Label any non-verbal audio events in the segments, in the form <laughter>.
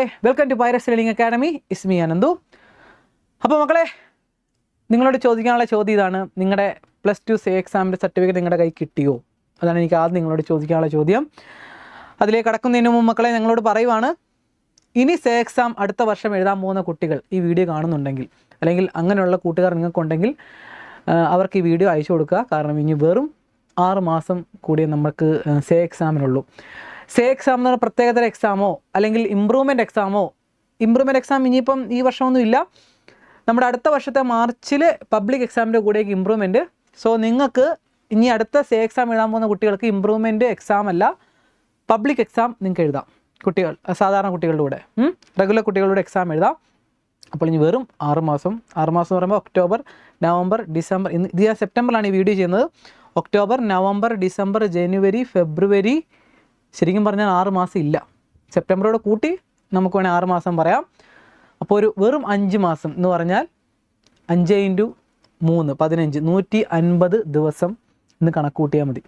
മക്കളെ welcome to Pyrus learning academy it's me Ananthu അപ്പോൾ മക്കളെ നിങ്ങളോട് ചോദിക്കാനുള്ള ചോദ്യം ഇതാണ്. നിങ്ങളുടെ പ്ലസ് ടു സേ എക്സാമിന്റെ സർട്ടിഫിക്കറ്റ് നിങ്ങളുടെ കൈ കിട്ടിയോ? അതാണ് എനിക്ക് ആദ്യം നിങ്ങളോട് ചോദിക്കാനുള്ള ചോദ്യം. അതിലേക്ക് കടക്കുന്നതിന് മുമ്പ് മക്കളെ ഞങ്ങളോട് പറയുവാണ് ഇനി സേ എക്സാം അടുത്ത വർഷം എഴുതാൻ പോകുന്ന കുട്ടികൾ ഈ വീഡിയോ കാണുന്നുണ്ടെങ്കിൽ അല്ലെങ്കിൽ അങ്ങനെയുള്ള കൂട്ടുകാർ നിങ്ങൾക്കുണ്ടെങ്കിൽ അവർക്ക് ഈ വീഡിയോ അയച്ചു കൊടുക്കുക. കാരണം ഇനി വെറും ആറ് മാസം കൂടിയേ നമ്മൾക്ക് സേ എക്സാമിനുള്ളൂ സേ എക്സാം എന്ന് പറഞ്ഞാൽ പ്രത്യേകതര എക്സാമോ അല്ലെങ്കിൽ ഇമ്പ്രൂവ്മെന്റ് എക്സാമോ ഇമ്പ്രൂവ്മെന്റ് എക്സാം ഇനിയിപ്പം ഈ വർഷമൊന്നും ഇല്ല. നമ്മുടെ അടുത്ത വർഷത്തെ മാർച്ചിൽ പബ്ലിക് എക്സാമിന്റെ കൂടെയൊക്കെ ഇമ്പ്രൂവ്മെന്റ് സോ നിങ്ങൾക്ക് ഇനി അടുത്ത സേ എക്സാം എഴുതാൻ പോകുന്ന കുട്ടികൾക്ക് ഇമ്പ്രൂവ്മെന്റ് എക്സാം അല്ല പബ്ലിക് എക്സാം നിങ്ങൾക്ക് എഴുതാം. കുട്ടികൾ സാധാരണ കുട്ടികളുടെ കൂടെ. റെഗുലർ കുട്ടികളുടെ എക്സാം എഴുതാം. അപ്പോൾ ഇനി വെറും ആറുമാസം ആറുമാസം ആറ് മാസം എന്ന് പറയുമ്പോൾ ഒക്ടോബർ നവംബർ ഡിസംബർ ഇന്ന് ഇത് സെപ്റ്റംബറിലാണ് ഈ വീഡിയോ ചെയ്യുന്നത്. ഒക്ടോബർ നവംബർ ഡിസംബർ ജനുവരി ഫെബ്രുവരി ശരിക്കും പറഞ്ഞാൽ ആറ് മാസം ഇല്ല. സെപ്റ്റംബറോടെ കൂട്ടി നമുക്ക് വേണേൽ ആറ് മാസം പറയാം. അപ്പോൾ ഒരു വെറും അഞ്ച് മാസം എന്ന് പറഞ്ഞാൽ അഞ്ച് ഇന്റു മൂന്ന് പതിനഞ്ച് നൂറ്റി അൻപത് ദിവസം എന്ന് കണക്ക് കൂട്ടിയാൽ മതി.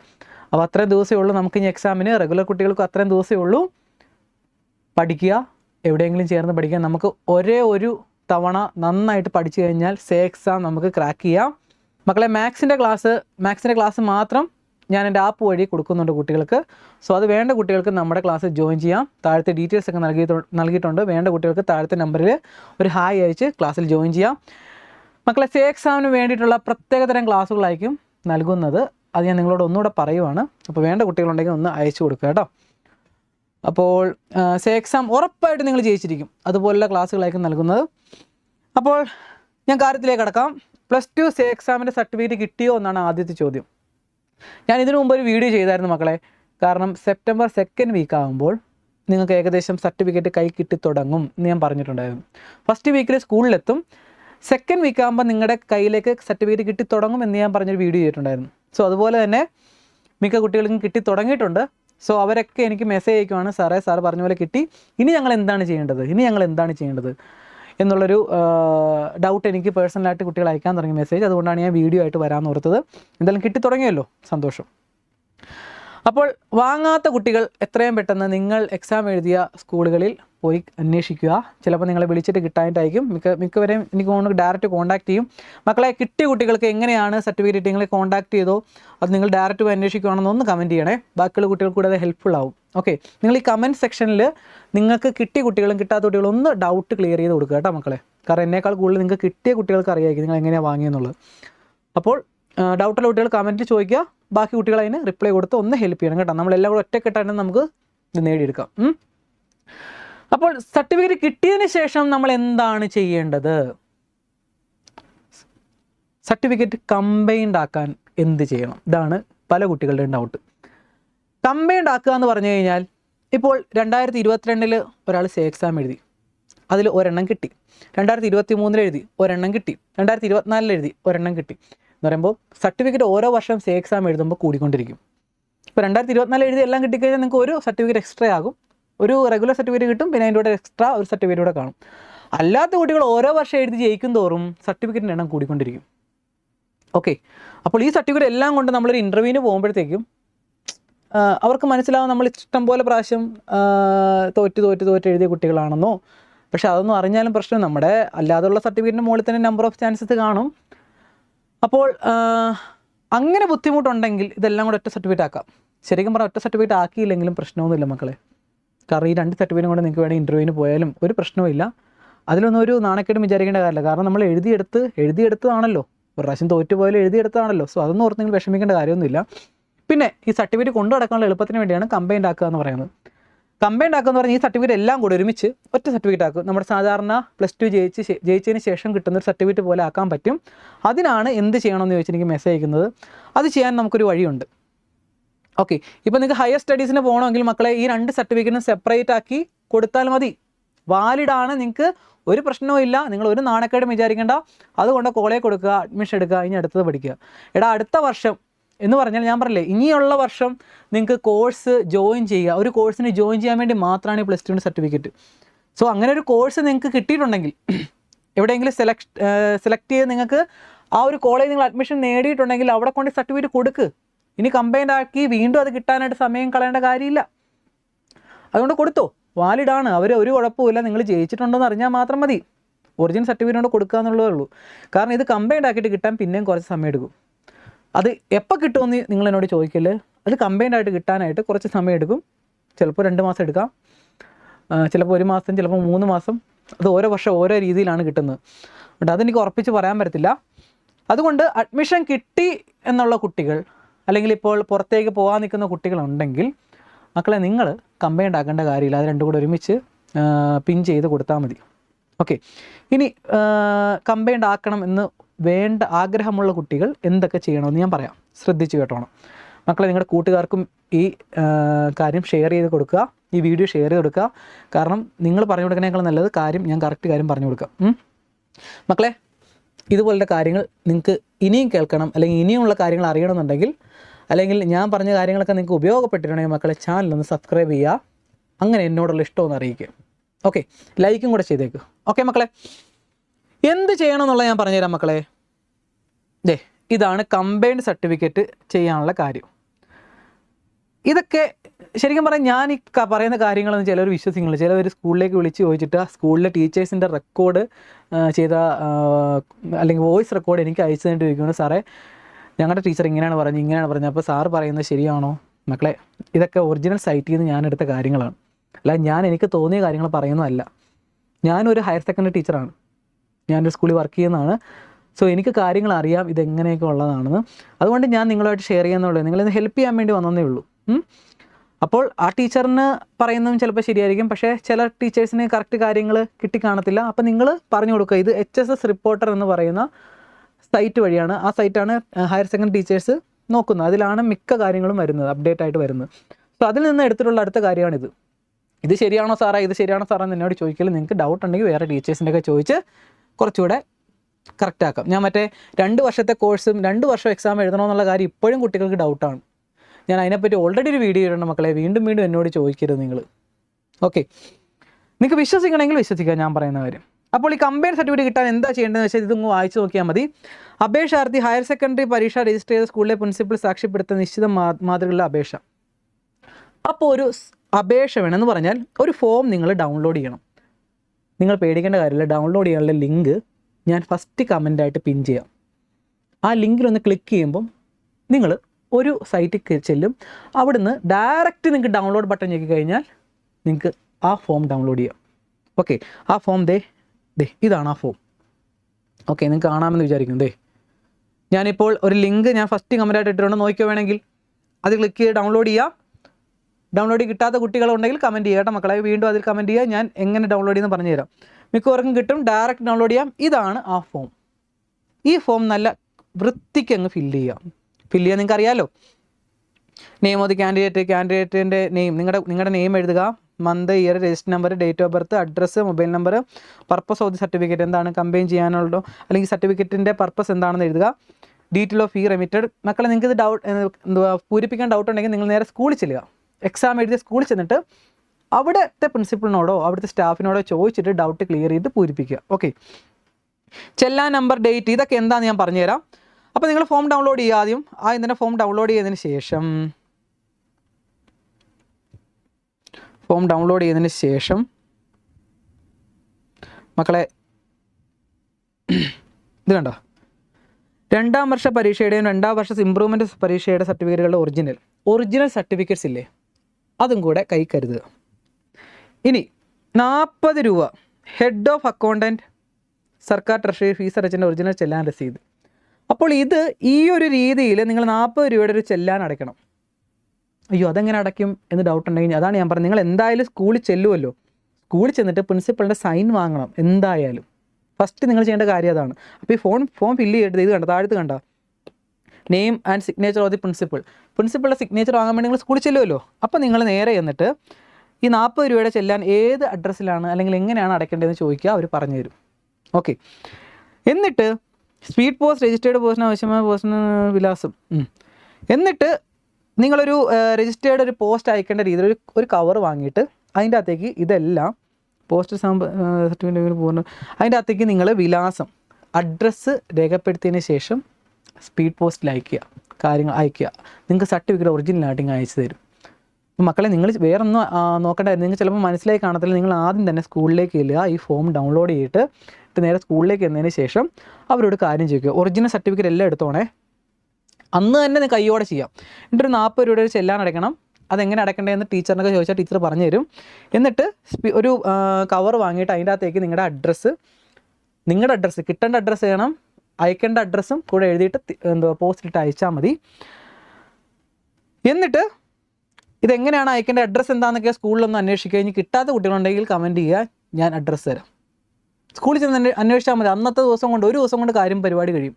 അപ്പോൾ അത്രയും ദിവസമേ ഉള്ളൂ നമുക്ക് ഇനി എക്സാമിന് റെഗുലർ കുട്ടികൾക്ക് അത്രയും ദിവസമേ ഉള്ളൂ. പഠിക്കുക എവിടെയെങ്കിലും ചേർന്ന് പഠിക്കുക. നമുക്ക് ഒരേ ഒരു തവണ നന്നായിട്ട് പഠിച്ചു കഴിഞ്ഞാൽ സേ എക്സാം നമുക്ക് ക്രാക്ക് ചെയ്യാം. മക്കളെ മാത്സിന്റെ ക്ലാസ് മാത്സിന്റെ ക്ലാസ് മാത്രം ഞാൻ എന്റെ ആപ്പ് വഴി കൊടുക്കുന്നുണ്ട് കുട്ടികൾക്ക്. സോ അത് വേണ്ട കുട്ടികൾക്ക് നമ്മുടെ ക്ലാസ്സിൽ ജോയിൻ ചെയ്യാം. താഴത്തെ ഡീറ്റെയിൽസ് ഒക്കെ നൽകി നൽകിയിട്ടുണ്ട്. വേണ്ട കുട്ടികൾക്ക് താഴത്തെ നമ്പറിൽ ഒരു ഹായ് അയച്ച് ക്ലാസ്സിൽ ജോയിൻ ചെയ്യാം. മക്കളെ സേ എക്സാമിന് വേണ്ടിയിട്ടുള്ള പ്രത്യേകതരം ക്ലാസ്സുകളായിരിക്കും നൽകുന്നത്. അത് ഞാൻ നിങ്ങളോട് ഒന്നുകൂടെ പറയുവാണ്. അപ്പോൾ വേണ്ട കുട്ടികളുണ്ടെങ്കിൽ ഒന്ന് അയച്ചു കൊടുക്കുക കേട്ടോ. അപ്പോൾ സേ എക്സാം ഉറപ്പായിട്ട് നിങ്ങൾ ജയിച്ചിരിക്കും. അതുപോലുള്ള ക്ലാസ്സുകളായിരിക്കും നൽകുന്നത്. അപ്പോൾ ഞാൻ കാര്യത്തിലേക്ക് കടക്കാം. പ്ലസ് ടു സേ എക്സാമിന്റെ സർട്ടിഫിക്കറ്റ് കിട്ടിയോ എന്നാണ് ആദ്യത്തെ ചോദ്യം. ഞാൻ ഇതിനു മുമ്പ് ഒരു വീഡിയോ ചെയ്തായിരുന്നു മക്കളെ. കാരണം സെപ്റ്റംബർ സെക്കൻഡ് വീക്ക് ആകുമ്പോൾ നിങ്ങൾക്ക് ഏകദേശം സർട്ടിഫിക്കറ്റ് കൈ കിട്ടി തുടങ്ങും എന്ന് ഞാൻ പറഞ്ഞിട്ടുണ്ടായിരുന്നു. ഫസ്റ്റ് വീക്കിൽ സ്കൂളിലെത്തും. സെക്കൻഡ് വീക്ക് ആകുമ്പോൾ നിങ്ങളുടെ കയ്യിലേക്ക് സർട്ടിഫിക്കറ്റ് കിട്ടി തുടങ്ങും എന്ന് ഞാൻ പറഞ്ഞൊരു വീഡിയോ ചെയ്തിട്ടുണ്ടായിരുന്നു. സോ അതുപോലെ തന്നെ മിക്ക കുട്ടികൾക്കും കിട്ടി തുടങ്ങിയിട്ടുണ്ട്. സോ അവരൊക്കെ എനിക്ക് മെസ്സേജ് അയക്കുവാണ്. സാറേ സാറ് പറഞ്ഞ പോലെ കിട്ടി. ഇനി ഞങ്ങൾ എന്താണ് ചെയ്യേണ്ടത്? ഇനി ഞങ്ങൾ എന്താണ് ചെയ്യേണ്ടത്? എന്നുള്ളൊരു ഡൗട്ട് എനിക്ക് പേഴ്സണലായിട്ട് കുട്ടികൾ അയക്കാൻ തുടങ്ങിയ മെസ്സേജ് അതുകൊണ്ടാണ് ഞാൻ വീഡിയോ ആയിട്ട് വരാൻ ഓർത്തത്. എന്തായാലും കിട്ടി തുടങ്ങിയല്ലോ. സന്തോഷം. അപ്പോൾ വാങ്ങാത്ത കുട്ടികൾ എത്രയും പെട്ടെന്ന് നിങ്ങൾ എക്സാം എഴുതിയ സ്കൂളുകളിൽ പോയി അന്വേഷിക്കുക. ചിലപ്പോൾ നിങ്ങളെ വിളിച്ചിട്ട് കിട്ടാനായിട്ടായിരിക്കും മിക്ക മിക്കവരെയും എനിക്ക് തോന്നുന്നു ഡയറക്റ്റ് കോൺടാക്ട് ചെയ്യും. മക്കളെ കിട്ടിയ കുട്ടികൾക്ക് എങ്ങനെയാണ് സർട്ടിഫിക്കറ്റ് നിങ്ങളെ കോൺടാക്ട് ചെയ്തോ? അത് നിങ്ങൾ ഡയറക്റ്റ് പോയി അന്വേഷിക്കുകയാണെന്ന് ഒന്ന് കമന്റ് ചെയ്യണേ. ബാക്കിയുള്ള കുട്ടികൾക്ക് കൂടെ അത് ഹെൽപ്ഫുൾ ആവും. ഓക്കെ നിങ്ങൾ ഈ കമന്റ് സെക്ഷനിൽ നിങ്ങൾക്ക് കിട്ടിയ കുട്ടികളും കിട്ടാത്ത കുട്ടികളും ഒന്ന് ഡൗട്ട് ക്ലിയർ ചെയ്ത് കൊടുക്കുക കേട്ടോ മക്കളെ. കാരണം എന്നേക്കാൾ കൂടുതൽ നിങ്ങൾക്ക് കിട്ടിയ കുട്ടികൾക്ക് അറിയാമായിരിക്കും നിങ്ങൾ എങ്ങനെയാണ് വാങ്ങിയെന്നുള്ളത് അപ്പോൾ ഡൗട്ടുള്ള കുട്ടികൾ കമന്റ് ചോദിക്കുക. ബാക്കി കുട്ടികൾ അതിന് റിപ്ലൈ കൊടുത്ത് ഒന്ന് ഹെൽപ്പ് ചെയ്യണം കേട്ടോ. നമ്മളെല്ലാം കൂടെ ഒറ്റക്കെട്ടായിട്ട് നമുക്ക് ഇത് നേടിയെടുക്കാം. അപ്പോൾ സർട്ടിഫിക്കറ്റ് കിട്ടിയതിന് ശേഷം നമ്മൾ എന്താണ് ചെയ്യേണ്ടത്? സർട്ടിഫിക്കറ്റ് കമ്പൈൻഡ് ആക്കാൻ എന്ത് ചെയ്യണം? ഇതാണ് പല കുട്ടികളുടെയും ഡൗട്ട് കമ്പൈൻഡ് ആക്കുക എന്ന് പറഞ്ഞു കഴിഞ്ഞാൽ ഇപ്പോൾ രണ്ടായിരത്തി ഇരുപത്തിരണ്ടിൽ ഒരാൾ സേ എക്സാം എഴുതി. അതിൽ ഒരെണ്ണം കിട്ടി. രണ്ടായിരത്തി ഇരുപത്തി മൂന്നിൽ എഴുതി ഒരെണ്ണം കിട്ടി. രണ്ടായിരത്തി ഇരുപത്തിനാലിൽ എഴുതി ഒരെണ്ണം കിട്ടി. എന്ന് പറയുമ്പോൾ സർട്ടിഫിക്കറ്റ് ഓരോ വർഷം സേ എക്സാം എഴുതുമ്പോൾ കൂടിക്കൊണ്ടിരിക്കും. ഇപ്പോൾ രണ്ടായിരത്തി ഇരുപത്തിനാല് എഴുതി എല്ലാം കിട്ടിക്കഴിഞ്ഞാൽ നിങ്ങൾക്ക് ഒരു സർട്ടിഫിക്കറ്റ് എക്സ്ട്രാ ആകും. ഒരു റെഗുലർ സർട്ടിഫിക്കറ്റ് കിട്ടും പിന്നെ അതിന്റെ കൂടെ എക്സ്ട്രാ ഒരു സർട്ടിഫിക്കറ്റ് കൂടെ കാണും. അല്ലാത്ത കുട്ടികൾ ഓരോ വർഷം എഴുതി ജയിക്കും തോറും സർട്ടിഫിക്കറ്റിന്റെ എണ്ണം കൂടിക്കൊണ്ടിരിക്കും. ഓക്കെ അപ്പോൾ ഈ സർട്ടിഫിക്കറ്റ് എല്ലാം കൊണ്ട് നമ്മളൊരു ഇന്റർവ്യൂവിന് പോകുമ്പോഴത്തേക്കും അവർക്ക് മനസ്സിലാവും നമ്മൾ ഇഷ്ടം പോലെ പ്രാവശ്യം തോറ്റ് തോറ്റ് തോറ്റ് എഴുതിയ കുട്ടികളാണെന്നോ. പക്ഷെ അതൊന്നും അറിഞ്ഞാലും പ്രശ്നം. നമ്മുടെ അല്ലാതെയുള്ള സർട്ടിഫിക്കറ്റിന്റെ മുകളിൽ തന്നെ നമ്പർ ഓഫ് ചാൻസസ് കാണും. അപ്പോൾ അങ്ങനെ ബുദ്ധിമുട്ടുണ്ടെങ്കിൽ ഇതെല്ലാം കൂടെ ഒറ്റ സർട്ടിഫിക്കറ്റ് ആക്കാം. ശരിക്കും പറഞ്ഞാൽ ഒറ്റ സർട്ടിഫിക്കറ്റ് ആക്കിയില്ലെങ്കിലും പ്രശ്നമൊന്നുമില്ല മക്കളെ. കാരണം ഈ രണ്ട് സർട്ടിഫിക്കറ്റും കൊണ്ട് നിങ്ങൾക്ക് വേണമെങ്കിൽ ഇന്റർവ്യൂവിന് പോയാലും ഒരു പ്രശ്നവുമില്ല അതിലൊന്നും ഒരു നാണക്കേടും വിചാരിക്കേണ്ട കാര്യമില്ല. കാരണം നമ്മൾ എഴുതിയെടുത്ത് എഴുതിയെടുത്തതാണല്ലോ. ഒരു പ്രാവശ്യം തോറ്റു പോയാലും എഴുതിയെടുത്തതാണല്ലോ. സോ അതൊന്നും ഓർത്ത് നിങ്ങൾ വിഷമിക്കേണ്ട കാര്യമൊന്നുമില്ല. പിന്നെ ഈ സർട്ടിഫിക്കറ്റ് കൊണ്ടു നടക്കാനുള്ള എളുപ്പത്തിന് വേണ്ടിയാണ് കമ്പൈൻഡ് ആക്കുക എന്ന് പറയുന്നത്. കമ്പൈൻഡ് ആക്കുക എന്ന് പറഞ്ഞാൽ ഈ സർട്ടിഫിക്കറ്റ് എല്ലാം കൂടെ ഒരുമിച്ച് ഒറ്റ സർട്ടിഫിക്കറ്റ് ആക്കും നമ്മുടെ സാധാരണ പ്ലസ് ടു ജയിച്ച് ജയിച്ചതിന് ശേഷം കിട്ടുന്ന ഒരു സർട്ടിഫിക്കറ്റ് പോലെ ആക്കാൻ പറ്റും. അതിനാണ് എന്ത് ചെയ്യണമെന്ന് ചോദിച്ചെനിക്ക് മെസ്സേജ് അയക്കുന്നത്. അത് ചെയ്യാൻ നമുക്കൊരു വഴിയുണ്ട്. ഓക്കെ ഇപ്പോൾ നിങ്ങൾക്ക് ഹയർ സ്റ്റഡീസിന് പോകണമെങ്കിൽ മക്കളെ ഈ രണ്ട് സർട്ടിഫിക്കറ്റും സെപ്പറേറ്റ് ആക്കി കൊടുത്താൽ മതി. വാലിഡ് ആണ്. നിങ്ങൾക്ക് ഒരു പ്രശ്നവും ഇല്ല. നിങ്ങൾ ഒരു നാണക്കേടും വിചാരിക്കേണ്ട. അതുകൊണ്ട് കോളേജ് കൊടുക്കുക അഡ്മിഷൻ എടുക്കുക ഇനി അടുത്തത് പഠിക്കുക. എടാ അടുത്ത വർഷം എന്ന് പറഞ്ഞാൽ ഞാൻ പറഞ്ഞില്ലേ ഇനിയുള്ള വർഷം നിങ്ങൾക്ക് കോഴ്സ് ജോയിൻ ചെയ്യുക. ഒരു കോഴ്സിന് ജോയിൻ ചെയ്യാൻ വേണ്ടി മാത്രമാണ് ഈ പ്ലസ് ടുവിന്റെ സർട്ടിഫിക്കറ്റ് സോ അങ്ങനെ ഒരു കോഴ്സ് നിങ്ങൾക്ക് കിട്ടിയിട്ടുണ്ടെങ്കിൽ <clears throat> എവിടെയെങ്കിലും സെലക്ട് സെലക്ട് ചെയ്ത് നിങ്ങൾക്ക് ആ ഒരു കോളേജ് നിങ്ങൾ അഡ്മിഷൻ നേടിയിട്ടുണ്ടെങ്കിൽ അവിടെ കൊണ്ട് സർട്ടിഫിക്കറ്റ് കൊടുക്ക്. ഇനി കമ്പൈൻഡ് ആക്കി വീണ്ടും അത് കിട്ടാനായിട്ട് സമയം കളയേണ്ട കാര്യമില്ല. അതുകൊണ്ട് കൊടുത്തോ. വാലിഡാണ് അവർ ഒരു കുഴപ്പമില്ല നിങ്ങൾ ജയിച്ചിട്ടുണ്ടോയെന്ന് അറിഞ്ഞാൽ മാത്രം മതി. ഒറിജിനൽ സർട്ടിഫിക്കറ്റ് കൊടുക്കുക എന്നുള്ളതേ ഉള്ളൂ. കാരണം ഇത് കമ്പൈൻഡ് ആക്കിയിട്ട് കിട്ടാൻ പിന്നെയും കുറച്ച് സമയം എടുക്കും. അത് എപ്പോൾ കിട്ടുമെന്ന് നിങ്ങൾ എന്നോട് ചോദിക്കൽ? അത് കമ്പൈൻഡ് ആയിട്ട് കിട്ടാനായിട്ട് കുറച്ച് സമയം എടുക്കും. ചിലപ്പോൾ രണ്ട് മാസം എടുക്കാം. ചിലപ്പോൾ ഒരു മാസം ചിലപ്പോൾ മൂന്ന് മാസം. അത് ഓരോ വർഷം ഓരോ രീതിയിലാണ് കിട്ടുന്നത്. അതുകൊണ്ട് അതെനിക്ക് ഉറപ്പിച്ച് പറയാൻ പറ്റത്തില്ല. അതുകൊണ്ട് അഡ്മിഷൻ കിട്ടി എന്നുള്ള കുട്ടികൾ അല്ലെങ്കിൽ ഇപ്പോൾ പുറത്തേക്ക് പോകാൻ നിൽക്കുന്ന കുട്ടികളുണ്ടെങ്കിൽ മക്കളെ നിങ്ങൾ കമ്പൈൻഡ് ആക്കേണ്ട കാര്യമില്ല. അത് രണ്ടും കൂടെ ഒരുമിച്ച് പിൻ ചെയ്ത് കൊടുത്താൽ മതി. ഓക്കെ ഇനി കമ്പൈൻഡ് ആക്കണം എന്ന് വേണ്ട ആഗ്രഹമുള്ള കുട്ടികൾ എന്തൊക്കെ ചെയ്യണമെന്ന് ഞാൻ പറയാം. ശ്രദ്ധിച്ചു കേട്ടോണം. മക്കളെ നിങ്ങളുടെ കൂട്ടുകാർക്കും ഈ കാര്യം ഷെയർ ചെയ്ത് കൊടുക്കുക. ഈ വീഡിയോ ഷെയർ ചെയ്ത് കൊടുക്കുക. കാരണം നിങ്ങൾ പറഞ്ഞു കൊടുക്കുന്നതിനേക്കാൾ നല്ലത് കാര്യം ഞാൻ കറക്റ്റ് കാര്യം പറഞ്ഞു കൊടുക്കാം. മക്കളെ ഇതുപോലത്തെ കാര്യങ്ങൾ നിങ്ങൾക്ക് ഇനിയും കേൾക്കണം അല്ലെങ്കിൽ ഇനിയുമുള്ള കാര്യങ്ങൾ അറിയണമെന്നുണ്ടെങ്കിൽ അല്ലെങ്കിൽ ഞാൻ പറഞ്ഞ കാര്യങ്ങളൊക്കെ നിങ്ങൾക്ക് ഉപയോഗപ്പെട്ടിട്ടുണ്ടെങ്കിൽ മക്കളെ ചാനൽ ഒന്ന് സബ്സ്ക്രൈബ് ചെയ്യുക. അങ്ങനെ എന്നോടുള്ള ഇഷ്ടമൊന്ന് അറിയിക്കുക. ഓക്കെ ലൈക്കും കൂടെ ചെയ്തേക്ക്. ഓക്കെ മക്കളെ. എന്ത് ചെയ്യണം എന്നുള്ളത് ഞാൻ പറഞ്ഞുതരാം മക്കളെ. ദേ ഇതാണ് കമ്പൈൻഡ് സർട്ടിഫിക്കറ്റ് ചെയ്യാനുള്ള കാര്യം. ഇതൊക്കെ ശരിക്കും പറഞ്ഞാൽ ഞാൻ ഈ പറയുന്ന കാര്യങ്ങളൊന്നും ചിലർ വിശ്വസിക്കുന്നില്ല. ചിലവർ സ്കൂളിലേക്ക് വിളിച്ച് ചോദിച്ചിട്ട് ആ സ്കൂളിലെ ടീച്ചേഴ്സിന്റെ റെക്കോർഡ് ചെയ്ത അല്ലെങ്കിൽ വോയിസ് റെക്കോർഡ് എനിക്ക് അയച്ചു തന്നിട്ട് ചോദിക്കുന്നു സാറേ. ഞങ്ങളുടെ ടീച്ചർ ഇങ്ങനെയാണ് പറഞ്ഞത് ഇങ്ങനെയാണ് പറഞ്ഞത്. അപ്പോൾ സാർ പറയുന്നത് ശരിയാണോ? മക്കളെ ഇതൊക്കെ ഒറിജിനൽ സൈറ്റിൽ നിന്ന് ഞാൻ എടുത്ത കാര്യങ്ങളാണ്. അല്ല ഞാൻ എനിക്ക് തോന്നിയ കാര്യങ്ങൾ പറയുന്നതല്ല. ഞാനൊരു ഹയർ സെക്കൻഡറി ടീച്ചറാണ് ഞാനൊരു സ്കൂളിൽ വർക്ക് ചെയ്യുന്നതാണ്. സോ എനിക്ക് കാര്യങ്ങൾ അറിയാം ഇതെങ്ങനെയൊക്കെ ഉള്ളതാണെന്ന്. അതുകൊണ്ട് ഞാൻ നിങ്ങളുമായിട്ട് ഷെയർ ചെയ്യാന്നുള്ളത് നിങ്ങളിന്ന് ഹെൽപ്പ് ചെയ്യാൻ വേണ്ടി വന്നതേ ഉള്ളൂ. അപ്പോൾ ആ ടീച്ചറിന് പറയുന്നതും ചിലപ്പോൾ ശരിയായിരിക്കും. പക്ഷേ ചില ടീച്ചേഴ്സിന് കറക്റ്റ് കാര്യങ്ങൾ കിട്ടിക്കാണത്തില്ല. അപ്പോൾ നിങ്ങൾ പറഞ്ഞു കൊടുക്കുക ഇത് എച്ച് എസ് എസ് റിപ്പോർട്ടർ എന്ന് പറയുന്ന സൈറ്റ് വഴിയാണ്. ആ സൈറ്റാണ് ഹയർ സെക്കൻഡറി ടീച്ചേഴ്സ് നോക്കുന്നത്. അതിലാണ് മിക്ക കാര്യങ്ങളും വരുന്നത് അപ്ഡേറ്റ് ആയിട്ട് വരുന്നത്. സോ അതിൽ നിന്ന് എടുത്തിട്ടുള്ള അടുത്ത കാര്യമാണിത്. ഇത് ശരിയാണോ സാറേ? ഇത് ശരിയാണോ സാറേ എന്ന് എന്നോട് ചോദിക്കൽ നിങ്ങൾക്ക് ഡൗട്ട് ഉണ്ടെങ്കിൽ വേറെ ടീച്ചേഴ്സിന്റെ ഒക്കെ ചോദിച്ച് കുറച്ചുകൂടെ കറക്റ്റ് ആക്കാം. ഞാൻ മറ്റേ രണ്ട് വർഷത്തെ കോഴ്സും രണ്ട് വർഷം എക്സാം എഴുതണമെന്നുള്ള കാര്യം ഇപ്പോഴും കുട്ടികൾക്ക് ഡൗട്ടാണ് ഞാൻ അതിനെപ്പറ്റി ഓൾറെഡി ഒരു വീഡിയോ ഇടണം മക്കളെ. വീണ്ടും വീണ്ടും എന്നോട് ചോദിക്കരുത് നിങ്ങൾ. ഓക്കെ നിങ്ങൾക്ക് വിശ്വസിക്കണമെങ്കിൽ വിശ്വസിക്കാം ഞാൻ പറയുന്ന കാര്യം. അപ്പോൾ ഈ കമ്പയർ സർട്ടിഫിക്കറ്റ് കിട്ടാൻ എന്താ ചെയ്യേണ്ടതെന്ന് വെച്ചാൽ ഇതൊന്ന് വായിച്ചു നോക്കിയാൽ മതി. അപേക്ഷാർത്ഥി ഹയർ സെക്കൻഡറി പരീക്ഷ രജിസ്റ്റർ ചെയ്ത സ്കൂളിലെ പ്രിൻസിപ്പൽ സാക്ഷ്യപ്പെടുത്തുന്ന നിശ്ചിത മാതൃകയുള്ള അപേക്ഷ. അപ്പോൾ ഒരു അപേക്ഷ വേണമെന്ന് പറഞ്ഞാൽ ഒരു ഫോം നിങ്ങൾ ഡൗൺലോഡ് ചെയ്യണം. നിങ്ങൾ പേടിക്കേണ്ട കാര്യമില്ല ഡൗൺലോഡ് ചെയ്യാനുള്ള ലിങ്ക് ഞാൻ ഫസ്റ്റ് കമന്റായിട്ട് പിൻ ചെയ്യാം. ആ ലിങ്കിലൊന്ന് ക്ലിക്ക് ചെയ്യുമ്പം നിങ്ങൾ ഒരു സൈറ്റിൽ ചെല്ലും. അവിടുന്ന് ഡയറക്റ്റ് നിങ്ങൾക്ക് ഡൗൺലോഡ് ബട്ടൺ ഞെക്കി കഴിഞ്ഞാൽ നിങ്ങൾക്ക് ആ ഫോം ഡൗൺലോഡ് ചെയ്യാം. ഓക്കെ ആ ഫോം ദേ ദേ ഇതാണ് ആ ഫോം ഓക്കെ നിങ്ങൾക്ക് കാണാമെന്ന് വിചാരിക്കും ദേ ഞാനിപ്പോൾ ഒരു ലിങ്ക് ഞാൻ ഫസ്റ്റ് കമന്റായിട്ട് ഇട്ടിട്ടുണ്ട്. നോക്കിയോ വേണമെങ്കിൽ? അത് ക്ലിക്ക് ചെയ്ത് ഡൗൺലോഡ് ചെയ്യുക ഡൗൺലോഡ് കിട്ടാത്ത കുട്ടികളുണ്ടെങ്കിൽ കമന്റ് ചെയ്യുക കേട്ടോ മക്കളെ. വീണ്ടും അതിൽ കമന്റ് ചെയ്യുക. ഞാൻ എങ്ങനെ ഡൗൺലോഡ് ചെയ്യുന്ന പറഞ്ഞു തരാം മിക്കവർക്കും കിട്ടും. ഡയറക്റ്റ് ഡൗൺലോഡ് ചെയ്യാം. ഇതാണ് ആ ഫോം ഈ ഫോം നല്ല വൃത്തിക്ക് അങ്ങ് ഫില്ല് ചെയ്യാം. ഫില്ല് ചെയ്യാൻ നിങ്ങൾക്ക് അറിയാമല്ലോ നെയിം ഓഫ് ദി കാൻഡിഡേറ്റ് കാൻഡിഡേറ്റിന്റെ നെയിം നിങ്ങളുടെ നിങ്ങളുടെ നെയിം എഴുതുക. Month year register number date of birth address mobile number purpose of the certificate എന്താണ് കമ്പൈൻ ചെയ്യാനുള്ളതോ അല്ലെങ്കിൽ സർട്ടിഫിക്കറ്റിന്റെ പർപ്പസ് എന്താണെന്ന് എഴുതുക. ഡീറ്റെയിൽ ഓഫ് ഫീ റെമിറ്റഡ് മക്കളെ നിങ്ങൾക്ക് ഇത് ഡൗട്ട് എന്തുവാ പൂരിപ്പിക്കാൻ ഡൗട്ട് ഉണ്ടെങ്കിൽ നിങ്ങൾ നേരെ സ്കൂളിൽ ചെല്ലുക. എക്സാം എഴുതിയ സ്കൂളിൽ ചെന്നിട്ട് അവിടുത്തെ പ്രിൻസിപ്പളിനോടോ അവിടുത്തെ സ്റ്റാഫിനോടോ ചോദിച്ചിട്ട് ഡൗട്ട് ക്ലിയർ ചെയ്ത് പൂരിപ്പിക്കുക. ഓക്കെ ചെല്ലാൻ നമ്പർ ഡേറ്റ് ഇതൊക്കെ എന്താണെന്ന് ഞാൻ പറഞ്ഞുതരാം. അപ്പോൾ നിങ്ങൾ ഫോം ഡൗൺലോഡ് ചെയ്യുക ആദ്യം. ആ ഇതിന്റെ ഫോം ഡൗൺലോഡ് ചെയ്തതിന് ശേഷം ഫോം ഡൗൺലോഡ് ചെയ്തതിന് ശേഷം മക്കളെ ഇത് കണ്ടോ? രണ്ടാം വർഷ പരീക്ഷയുടെയും രണ്ടാം വർഷ ഇമ്പ്രൂവ്മെന്റ് പരീക്ഷയുടെ സർട്ടിഫിക്കറ്റുകളുടെ ഒറിജിനൽ ഒറിജിനൽ സർട്ടിഫിക്കറ്റ്സ് ഇല്ലേ? അതും കൂടെ കൈ കരുതുക. ഇനി നാൽപ്പത് രൂപ. ഹെഡ് ഓഫ് അക്കൗണ്ടന്റ് സർക്കാർ ട്രഷറി ഫീസ് അടച്ചതിന്റെ ഒറിജിനൽ ചെല്ലാൻ രസീത്. അപ്പോൾ ഇത് ഈ ഒരു രീതിയിൽ നിങ്ങൾ നാൽപ്പത് രൂപയുടെ ഒരു ചെല്ലാൻ അടയ്ക്കണം. അയ്യോ അതെങ്ങനെ അടയ്ക്കും എന്ന് ഡൗട്ട് ഉണ്ടെങ്കിൽ അതാണ് ഞാൻ പറഞ്ഞത്. നിങ്ങൾ എന്തായാലും സ്കൂളിൽ ചെല്ലുമല്ലോ സ്കൂളിൽ ചെന്നിട്ട് പ്രിൻസിപ്പളിന്റെ സൈൻ വാങ്ങണം എന്തായാലും. ഫസ്റ്റ് നിങ്ങൾ ചെയ്യേണ്ട കാര്യം അതാണ്. അപ്പോൾ ഈ ഫോൺ ഫോം ഫില്ല് ചെയ്തിട്ട് ഇത് കണ്ട താഴത്ത് കണ്ട? Name and signature of the principal പ്രിൻസിപ്പളുടെ signature വാങ്ങാൻ വേണ്ടി നിങ്ങൾ സ്കൂളിൽ ചെല്ലുമല്ലോ അപ്പോൾ നിങ്ങൾ നേരെ എന്നിട്ട് ഈ നാൽപ്പത് രൂപയുടെ ചെല്ലാൻ ഏത് അഡ്രസ്സിലാണ് അല്ലെങ്കിൽ എങ്ങനെയാണ് അടയ്ക്കേണ്ടതെന്ന് ചോദിക്കുക അവർ പറഞ്ഞു തരും. ഓക്കെ എന്നിട്ട് സ്പീഡ് പോസ്റ്റ് രജിസ്റ്റേർഡ് പോസ്റ്റിന് ആവശ്യമായ പോസ്റ്റിന് വിലാസം. എന്നിട്ട് നിങ്ങളൊരു രജിസ്റ്റേർഡ് ഒരു പോസ്റ്റ് അയക്കേണ്ട രീതിയിൽ ഒരു ഒരു കവർ വാങ്ങിയിട്ട് അതിന്റെ അകത്തേക്ക് ഇതെല്ലാം പോസ്റ്റ് സർട്ടിഫിക്കറ്റ് പൂർണ അതിന്റെ അകത്തേക്ക് നിങ്ങൾ വിലാസം അഡ്രസ്സ് രേഖപ്പെടുത്തിയതിന് ശേഷം സ്പീഡ് പോസ്റ്റിൽ അയക്കുക കാര്യങ്ങൾ അയക്കുക. നിങ്ങൾക്ക് സർട്ടിഫിക്കറ്റ് ഒറിജിനലായിട്ട് ഇങ്ങനെ അയച്ചു തരും. മക്കളെ നിങ്ങൾ വേറൊന്നും നോക്കേണ്ടായിരുന്നു നിങ്ങൾ ചിലപ്പോൾ മനസ്സിലായി കാണത്തില്ല നിങ്ങൾ ആദ്യം തന്നെ സ്കൂളിലേക്ക് ചെല്ലുക ഈ ഫോം ഡൗൺലോഡ് ചെയ്തിട്ട് നേരെ സ്കൂളിലേക്ക് എന്നതിന് ശേഷം അവരോട് കാര്യം ചോദിക്കുക. ഒറിജിനൽ സർട്ടിഫിക്കറ്റ് എല്ലാം എടുത്തോണേ? അന്ന് തന്നെ കയ്യോടെ ചെയ്യാം. എന്നിട്ട് ഒരു നാൽപ്പത് രൂപയുടെ ഒരു ചെല്ലാൻ അടയ്ക്കണം. അതെങ്ങനെ അടയ്ക്കേണ്ടതെന്ന് ടീച്ചറിനൊക്കെ ചോദിച്ചാൽ ടീച്ചർ പറഞ്ഞു തരും എന്നിട്ട് ഒരു കവർ വാങ്ങിയിട്ട് അതിന്റെ അകത്തേക്ക് നിങ്ങളുടെ അഡ്രസ്സ് നിങ്ങളുടെ അഡ്രസ്സ് കിട്ടേണ്ട അഡ്രസ്സ് വേണം. അയക്കേണ്ട അഡ്രസ്സും കൂടെ എഴുതിയിട്ട് എന്തുവാ ഇട്ട് അയച്ചാൽ മതി. എന്നിട്ട് ഇതെങ്ങനെയാണ് അയക്കേണ്ട അഡ്രസ്സ് എന്താണെന്നൊക്കെ സ്കൂളിലൊന്ന് അന്വേഷിക്കുക. കഴിഞ്ഞ് കിട്ടാത്ത കുട്ടികളുണ്ടെങ്കിൽ കമന്റ് ചെയ്യുക. ഞാൻ അഡ്രസ്സ് തരാം. സ്കൂളിൽ ചെന്ന് അന്വേ- അന്വേഷിച്ചാൽ മതി. അന്നത്തെ ദിവസം കൊണ്ട് ഒരു ദിവസം കൊണ്ട് കാര്യം പരിപാടി കഴിയും.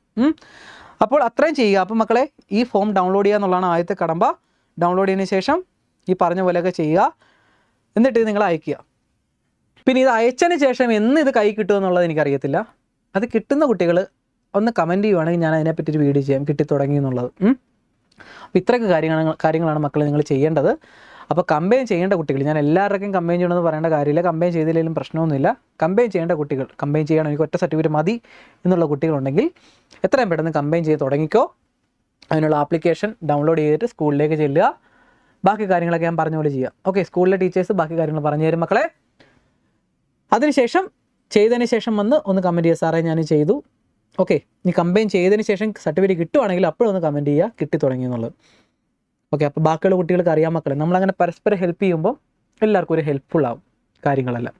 അപ്പോൾ അത്രയും ചെയ്യുക. അപ്പോൾ മക്കളെ ഈ ഫോം ഡൗൺലോഡ് ചെയ്യുക എന്നുള്ളതാണ് ആദ്യത്തെ കടമ്പ. ഡൗൺലോഡ് ചെയ്തതിന് ശേഷം ഈ പറഞ്ഞ പോലെയൊക്കെ ചെയ്യുക. എന്നിട്ട് നിങ്ങൾ അയക്കുക പിന്നെ ഇത് അയച്ചതിന് ശേഷം എന്ന് ഇത് കൈ കിട്ടുമെന്നുള്ളത് എനിക്കറിയത്തില്ല. അത് കിട്ടുന്ന കുട്ടികൾ ഒന്ന് കമന്റ് ചെയ്യുവാണെങ്കിൽ ഞാൻ അതിനെപ്പറ്റി ഒരു വീഡിയോ ചെയ്യാം. കിട്ടി തുടങ്ങി എന്നുള്ളത് അപ്പോൾ ഇത്രയൊക്കെ കാര്യങ്ങളാണ് കാര്യങ്ങളാണ് മക്കൾ നിങ്ങൾ ചെയ്യേണ്ടത്. അപ്പോൾ കമ്പയിൻ ചെയ്യേണ്ട കുട്ടികൾ ഞാൻ എല്ലാവരുടെയും കമ്പയിൻ ചെയ്യണമെന്ന് പറയേണ്ട കാര്യമില്ല. കമ്പയിൻ ചെയ്തില്ലെങ്കിലും പ്രശ്നമൊന്നുമില്ല. കമ്പയിൻ ചെയ്യേണ്ട കുട്ടികൾ കമ്പയിൻ ചെയ്യണം എനിക്ക് ഒറ്റ സർട്ടിഫിക്കറ്റ് മതി എന്നുള്ള കുട്ടികളുണ്ടെങ്കിൽ എത്രയും പെട്ടെന്ന് കമ്പയിൻ ചെയ്ത് തുടങ്ങിക്കോ. അതിനുള്ള ആപ്ലിക്കേഷൻ ഡൗൺലോഡ് ചെയ്തിട്ട് സ്കൂളിലേക്ക് ചെല്ലുക. ബാക്കി കാര്യങ്ങളൊക്കെ ഞാൻ പറഞ്ഞ പോലെ ചെയ്യാം. ഓക്കെ സ്കൂളിലെ ടീച്ചേഴ്സ് ബാക്കി കാര്യങ്ങൾ പറഞ്ഞു തരും മക്കളെ. അതിനുശേഷം ചെയ്തതിന് ശേഷം വന്ന് ഒന്ന് കമന്റ് ചെയ്യുക. സാറേ ഞാൻ ചെയ്തു. ഓക്കെ നീ കമ്പയിൻ ചെയ്തതിന് ശേഷം സർട്ടിഫിക്കറ്റ് കിട്ടുവാണെങ്കിൽ അപ്പോഴൊന്ന് കമന്റ് ചെയ്യുക. കിട്ടി തുടങ്ങി എന്നുള്ളത്. ഓക്കെ അപ്പോൾ ബാക്കിയുള്ള കുട്ടികൾക്ക് അറിയാൻ മക്കളെ നമ്മളങ്ങനെ പരസ്പരം ഹെൽപ്പ് ചെയ്യുമ്പോൾ എല്ലാവർക്കും ഒരു ഹെൽപ്ഫുൾ ആവും കാര്യങ്ങളെല്ലാം.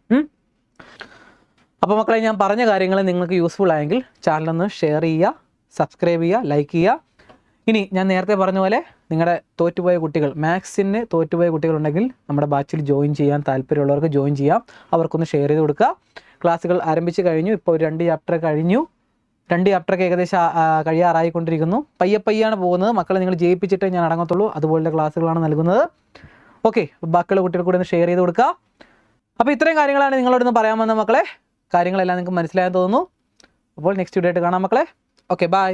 അപ്പോൾ മക്കളെ ഞാൻ പറഞ്ഞ കാര്യങ്ങൾ നിങ്ങൾക്ക് യൂസ്ഫുൾ ആയെങ്കിൽ ചാനലൊന്ന് ഷെയർ ചെയ്യുക സബ്സ്ക്രൈബ് ചെയ്യുക ലൈക്ക് ചെയ്യുക. ഇനി ഞാൻ നേരത്തെ പറഞ്ഞ പോലെ നിങ്ങളുടെ തോറ്റുപോയ കുട്ടികൾ മാത്സിന് തോറ്റുപോയ കുട്ടികളുണ്ടെങ്കിൽ നമ്മുടെ ബാച്ചിൽ ജോയിൻ ചെയ്യാൻ താല്പര്യമുള്ളവർക്ക് ജോയിൻ ചെയ്യാം. അവർക്കൊന്ന് ഷെയർ ചെയ്ത് കൊടുക്കുക. ക്ലാസ്സുകൾ ആരംഭിച്ച് കഴിഞ്ഞു. ഇപ്പോൾ ഒരു രണ്ട് ചാപ്റ്റർ കഴിഞ്ഞു. രണ്ട് ചാപ്റ്ററൊക്കെ ഏകദേശം കഴിയാറായിക്കൊണ്ടിരിക്കുന്നു. പയ്യെ പയ്യാണ് പോകുന്നത്. മക്കളെ നിങ്ങൾ ജയിപ്പിച്ചിട്ടേ ഞാൻ അടങ്ങത്തുള്ളൂ. അതുപോലുള്ള ക്ലാസ്സുകളാണ് നൽകുന്നത്. ഓക്കെ ബാക്കിയുള്ള കുട്ടികൾ കൂടെ ഒന്ന് ഷെയർ ചെയ്ത് കൊടുക്കുക അപ്പോൾ ഇത്രയും കാര്യങ്ങളാണ് നിങ്ങളോട് ഒന്ന് പറയാൻ വന്ന മക്കളെ. കാര്യങ്ങളെല്ലാം നിങ്ങൾക്ക് മനസ്സിലായെന്ന് തോന്നുന്നു. അപ്പോൾ നെക്സ്റ്റ് വീഡിയോ ആയിട്ട് കാണാം മക്കളെ. Okay bye